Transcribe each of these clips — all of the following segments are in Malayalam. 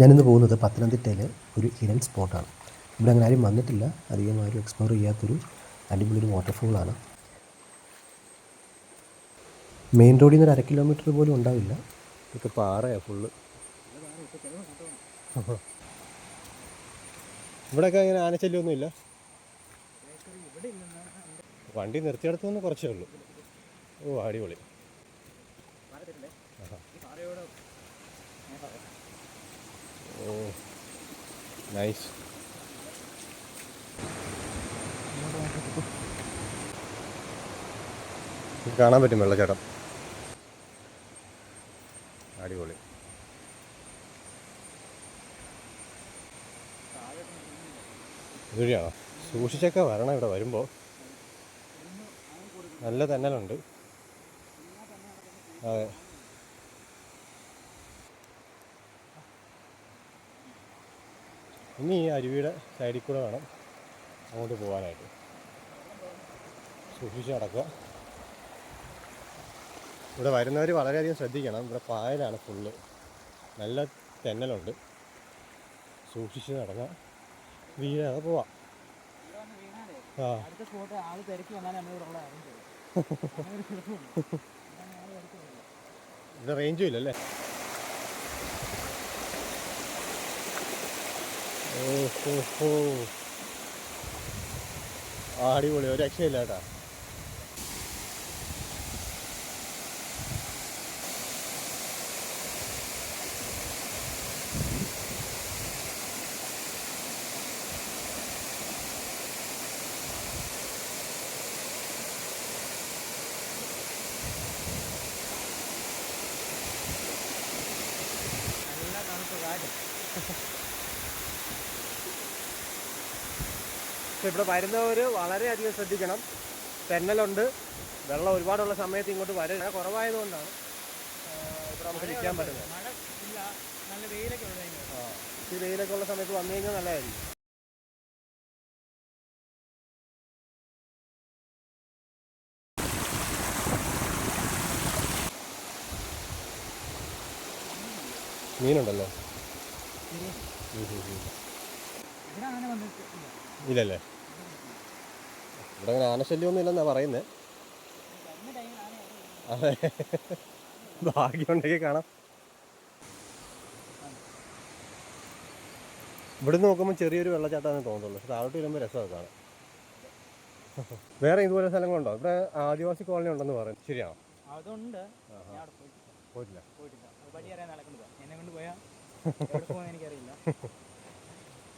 ഞാനിന്ന് പോകുന്നത് പത്തനംതിട്ടയിലെ ഒരു ഹിഡൻ സ്പോട്ടാണ്. ഇവിടെ അങ്ങനെ ആരും വന്നിട്ടില്ല. അധികം ആരും എക്സ്പ്ലോർ ചെയ്യാത്തൊരു അടിപൊളി ഒരു വാട്ടർഫോളാണ് മെയിൻ റോഡിൽ നിന്ന് ഒരു അര കിലോമീറ്റർ പോലും ഉണ്ടാവില്ല. ഇതൊക്കെ പാറയാണ് ഫുള്ള് ഇവിടെയൊക്കെ അങ്ങനെ ആനശല്യമൊന്നുമില്ല വണ്ടി നിർത്തിയെടുത്തൊന്നും കുറച്ചേ ഉള്ളൂ. ഓ അടിപൊളി. ഓ നൈസ് കാണാൻ പറ്റും വെള്ളച്ചാട്ടം. അടിപൊളി. ഇതുവഴിയാണോ? സൂക്ഷിച്ചൊക്കെ വരണം ഇവിടെ വരുമ്പോൾ നല്ല തന്നലുണ്ട്. അതെ. ഇനി ഈ അരുവിയുടെ സൈഡിൽ കൂടെ വേണം അങ്ങോട്ട് പോകാനായിട്ട്. സൂക്ഷിച്ച് നടക്കുക. ഇവിടെ വരുന്നവർ വളരെയധികം ശ്രദ്ധിക്കണം. ഇവിടെ പായലാണ് ഫുള്ള് നല്ല തെന്നലുണ്ട്. സൂക്ഷിച്ച് നടക്കുക വീഴാതെ പോവാം. ആ. ഇവിടെ റേഞ്ചും ഇല്ലല്ലേ? ഓ ഹോ ഹോ അടിപൊളി ഒരു രക്ഷയില്ല കേട്ടാ. നല്ല തണുപ്പ് പക്ഷെ ഇവിടെ വരുന്നവർ വളരെയധികം ശ്രദ്ധിക്കണം. തെന്നലുണ്ട്. വെള്ളം ഒരുപാടുള്ള സമയത്ത് ഇങ്ങോട്ട് വരിക കുറവായതുകൊണ്ടാണ് ഇവിടെ നമുക്ക് നിൽക്കാൻ പറ്റുന്നത്. നല്ല വെയിലൊക്കെ ഉള്ള ആ ഈ വെയിലൊക്കെ ഉള്ള സമയത്ത് വന്നു കഴിഞ്ഞാൽ നല്ലതായിരിക്കും. മീനുണ്ടല്ലോ? ഇല്ലല്ലേ? ഇവിടെ അങ്ങനെ ആനശല്യമൊന്നും ഇല്ലെന്നാ പറയുന്നത് അതെ. ഭാഗ്യമുണ്ടെങ്കിൽ കാണാം. ഇവിടെ നോക്കുമ്പോൾ ചെറിയൊരു വെള്ളച്ചാട്ടമാണ് തോന്നുന്നുള്ളൂ. താഴോട്ട് വരുമ്പോൾ രസമൊക്കെ കാണാം വേറെ ഇതുപോലെ സ്ഥലങ്ങളുണ്ടോ? ഇവിടെ ആദിവാസി കോളനി ഉണ്ടെന്ന് പറയും ശരിയാണോ? അതുണ്ട്. പോയിട്ടില്ല.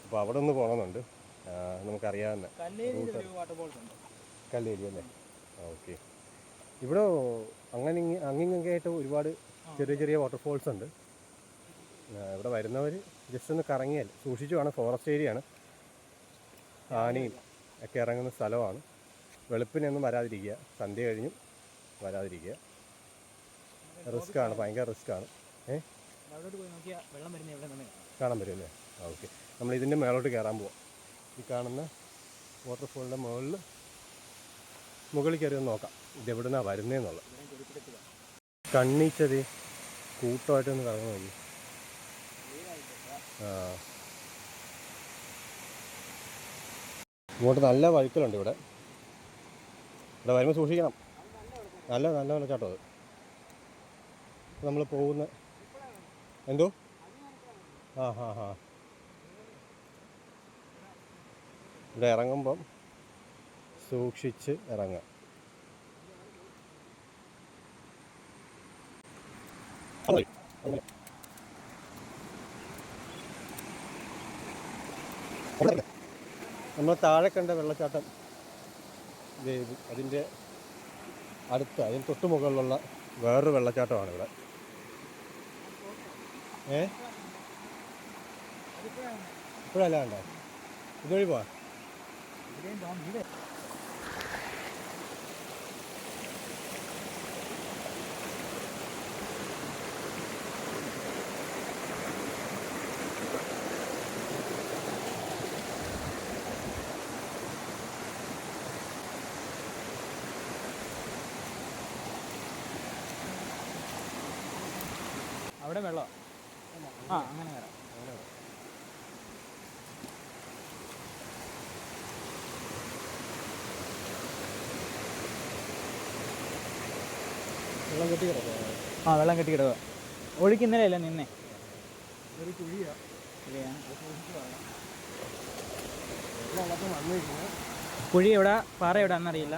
അപ്പോൾ അവിടെ ഒന്ന് പോകണമെന്നുണ്ട് നമുക്കറിയാവുന്ന കല്ലേരി അല്ലേ? ഓക്കെ. ഇവിടെ അങ്ങനെ അങ്ങിങ്ങൊക്കെ ആയിട്ട് ഒരുപാട് ചെറിയ ചെറിയ വാട്ടർഫോൾസ് ഉണ്ട്. ഇവിടെ വരുന്നവർ ജസ്റ്റ് ഒന്ന് കറങ്ങിയാൽ സൂക്ഷിച്ചു വേണം ഫോറസ്റ്റ് ഏരിയയാണ് ആണ്. ആനയും ഒക്കെ ഇറങ്ങുന്ന സ്ഥലമാണ്. വെളുപ്പിനൊന്നും വരാതിരിക്കുക. സന്ധ്യ കഴിഞ്ഞും വരാതിരിക്കുക. റിസ്ക് ആണ് ഭയങ്കര റിസ്ക് ആണ്. ഏഹ് കാണാൻ പറ്റുമല്ലേ ഓക്കെ. നമ്മൾ ഇതിന്റെ മേളോട്ട് കയറാൻ പോവാം. ഈ കാണുന്ന വാട്ടർഫോളിന്റെ മുകളിൽ മുകളിൽ കയറി ഒന്ന് നോക്കാം. ഇത് എവിടുന്നാണ് വരുന്നതെന്നുള്ളത് കണ്ണീച്ചത് കൂട്ടമായിട്ടൊന്ന് കറങ്ങി ആ. ഇങ്ങോട്ട് നല്ല വഴുക്കലുണ്ട് ഇവിടെ. ഇവിടെ വരുമ്പോൾ സൂക്ഷിക്കണം. നല്ല നല്ല വെള്ളച്ചാട്ടം അത്. നമ്മൾ പോകുന്ന എന്തോ? ആ ഹാ ഹാ. ഇവിടെ ഇറങ്ങുമ്പം സൂക്ഷിച്ച് ഇറങ്ങുക. നമ്മൾ താഴെ കണ്ട വെള്ളച്ചാട്ടം ഇത് അതിന്റെ അടുത്ത് അതിന് തൊട്ട് മുകളിലുള്ള വേറൊരു വെള്ളച്ചാട്ടമാണ് ഇവിടെ. ഏ? ഇപ്പോഴല്ല കണ്ടോ? ഇതുവഴി പോവാ. അവിടെ വെള്ളം. ആ അങ്ങനെ വരാം. വെള്ളം കെട്ടി കിടക്കുക ആ വെള്ളം കെട്ടി കിടക്കുക ഒഴുക്ക് ഇന്നലെയല്ല നിന്നെ? ഒരു കുഴിയാണ് കുഴി എവിടെ? പാറ എവിടെ എന്നറിയില്ല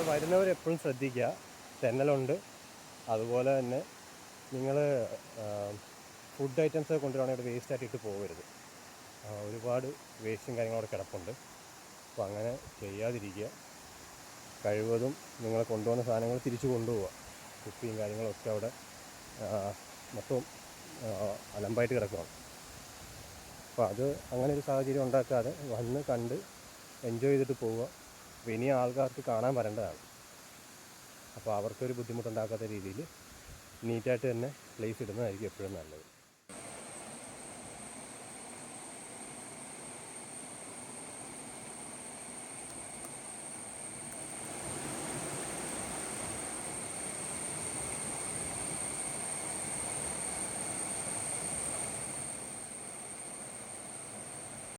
ഇവിടെ വരുന്നവർ എപ്പോഴും ശ്രദ്ധിക്കുക. തെന്നലുണ്ട്. അതുപോലെ തന്നെ നിങ്ങൾ ഫുഡ് ഐറ്റംസ് കൊണ്ടുവരാണെങ്കിൽ ഇവിടെ വേസ്റ്റ് ആയിട്ട് പോകരുത്. ഒരുപാട് വേസ്റ്റും കാര്യങ്ങളോടെ കിടപ്പുണ്ട്. അപ്പോൾ അങ്ങനെ ചെയ്യാതിരിക്കുക. കഴിവതും നിങ്ങൾ കൊണ്ടുപോകുന്ന സാധനങ്ങൾ തിരിച്ചു കൊണ്ടുപോവുക. കുപ്പിയും കാര്യങ്ങളൊക്കെ അവിടെ മൊത്തം അലമ്പായിട്ട് കിടക്കുകയാണ് അപ്പോൾ അത് അങ്ങനെ ഒരു സാഹചര്യം ഉണ്ടാക്കാതെ വന്ന് കണ്ട് എൻജോയ് ചെയ്തിട്ട് പോവുക. അപ്പോൾ ഇനി ആൾക്കാർക്ക് കാണാൻ വരേണ്ടതാണ്. അപ്പോൾ അവർക്കൊരു ബുദ്ധിമുട്ടുണ്ടാക്കാത്ത രീതിയിൽ നീറ്റായിട്ട് തന്നെ പ്ലേസ് ഇടുന്നതായിരിക്കും എപ്പോഴും നല്ലത്.